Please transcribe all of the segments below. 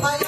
Bye.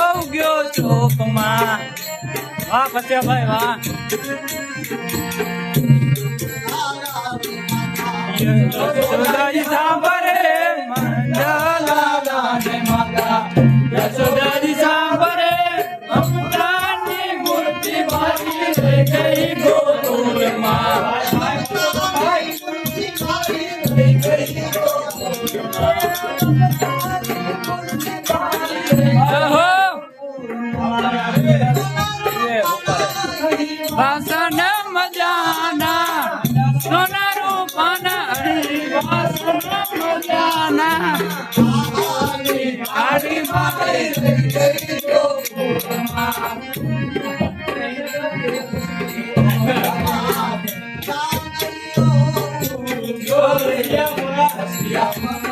ચોકમાં વાહ ફતેભાઈ વાહ. યશોદાજી સાંભળે મંડલા જય માતા. યશોદાજી સાંભળે અમદાની મૂર્તિ મારી ગઈ ગોકુળમાં વાસણ મજાના સોના રૂપાના વાસણ મજાના. આડી મારી ગોરિયા